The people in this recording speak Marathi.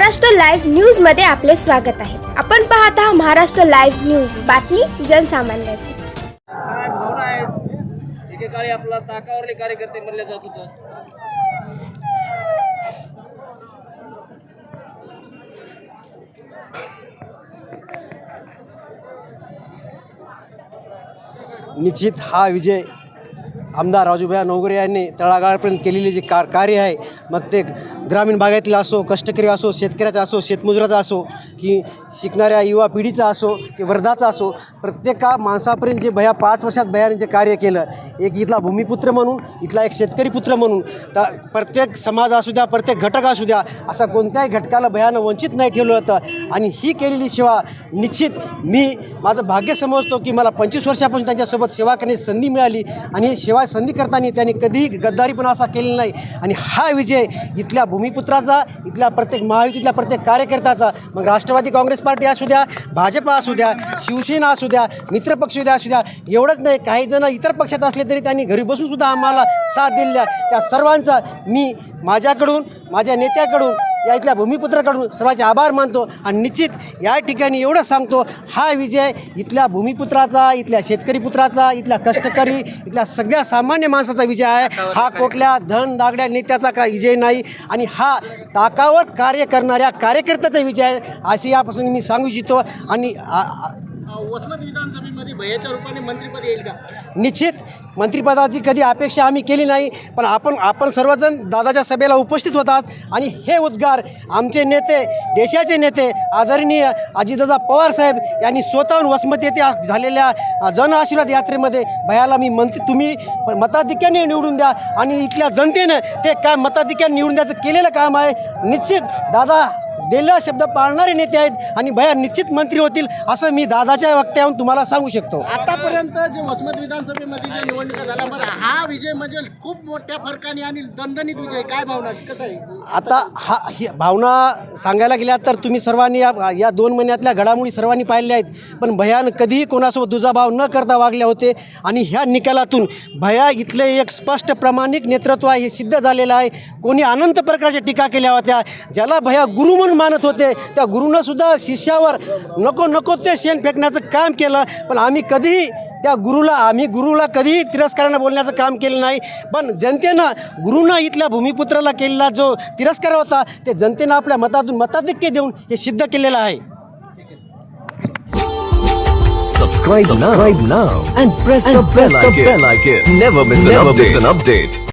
महाराष्ट्र लाईव्ह न्यूजमध्ये आपले स्वागत आहे. आपण पाहत आहात महाराष्ट्र लाईव्ह न्यूज. बातमी जनसामान्याची. एकेकाळी आपला ताकावरले कार्यकर्ते म्हणले जात होतं. निश्चित हा विजय आमदार राजूभाई नवगरे यांनी तळागाळापर्यंत केलेले जे कार कार्य आहे मग ते ग्रामीण भागातील असो कष्टकरी असो शेतकऱ्याचा असो शेतमजुराचा असो की शिकणाऱ्या युवा पिढीचा असो की वर्धाचा असो प्रत्येका माणसापर्यंत जे भया पाच वर्षात भयाने जे कार्य केलं एक इथला भूमिपुत्र म्हणून इथला एक शेतकरी पुत्र म्हणून तर प्रत्येक समाज असू द्या प्रत्येक घटक असू द्या असा कोणत्याही घटकाला भयानं वंचित नाही ठेवलं होतं आणि ही केलेली सेवा निश्चित मी माझं भाग्य समजतो की मला पंचवीस वर्षापासून त्यांच्यासोबत सेवा करण्याची संधी मिळाली आणि ही सेवा संधी करताना त्यांनी कधीही गद्दारीपणा असा केलेला नाही. आणि हा विजय इथल्या भूमिपुत्राचा इथल्या प्रत्येक महायुतीतल्या प्रत्येक कार्यकर्त्याचा मग राष्ट्रवादी काँग्रेस पार्टी असू द्या भाजपा असू द्या शिवसेना असू द्या मित्रपक्ष द्या असू द्या एवढंच नाही काही जण इतर पक्षात असले तरी त्यांनी घरी बसून सुद्धा आम्हाला साथ दिलेल्या त्या सर्वांचा मी माझ्याकडून माझ्या नेत्याकडून या इथल्या भूमिपुत्राकडून सर्वांचे आभार मानतो आणि निश्चित या ठिकाणी एवढं सांगतो हा विजय इथल्या भूमिपुत्राचा इथल्या शेतकरी पुत्राचा इथल्या कष्टकरी इथल्या सगळ्या सामान्य माणसाचा विजय आहे. हा कुठल्या धन दागड्या नेत्याचा का विजय नाही आणि हा ताकावर कार्य करणाऱ्या कार्यकर्त्याचा विजय आहे असे यापासून मी सांगू इच्छितो. आणि आ- वसमत विधानसभेमध्ये भयाच्या रूपाने मंत्रीपद येईल का? निश्चित. मंत्रिपदाची कधी अपेक्षा आम्ही केली नाही पण आपण आपण सर्वजण दादाच्या सभेला उपस्थित होतात. आणि हे उद्गार आमचे नेते देशाचे नेते आदरणीय अजितदादा पवार साहेब यांनी स्वतःहून वसमत येथे झालेल्या जनआशीर्वाद जन आशीर्वाद यात्रेमध्ये भयाला मी मंत्री तुम्ही मताधिक्याने निवडून द्या आणि इथल्या जनतेनं ते काय मताधिक्याने निवडून द्यायचं केलेलं काम आहे. निश्चित. दादा दिलेला शब्द पाळणारे नेते आहेत आणि भया निश्चित मंत्री होतील असं मी दादाच्या वक्त्यावरून तुम्हाला सांगू शकतो. आतापर्यंत जे वसमत विधानसभेमध्ये जे निवडणुका झाल्या बरं हा विजय म्हणजे खूप मोठ्या फरकाने आणि दणदणीत विजय काय भावना कसं आहे? आता हा ही भावना सांगायला गेल्या तर तुम्ही सर्वांनी या या दोन महिन्यातल्या घडामोडी सर्वांनी पाहिल्या आहेत. पण भयान कधीही कोणासोबत दुजाभाव न करता वागले होते आणि ह्या निकालातून भया इथले एक स्पष्ट प्रामाणिक नेतृत्व आहे हे सिद्ध झालेलं आहे. कोणी अनंत प्रकारच्या टीका केल्या होत्या ज्याला भया गुरु म्हणून मानत होते. त्या गुरुनं सुद्धा शिष्यावर नको नको ते शेण फेकण्याचं काम केलं. पण आम्ही कधीही त्या गुरुला आम्ही गुरुला कधीही तिरस्कारानं बोलण्याचं काम केलं नाही. पण जनतेनं गुरुनं इथल्या भूमिपुत्राला केलेला जो तिरस्कार होता ते जनतेनं आपल्या मतातून मताधिक्य देऊन हे सिद्ध केलेलं आहे. Subscribe, now, and press, the, bell icon. Never miss an update.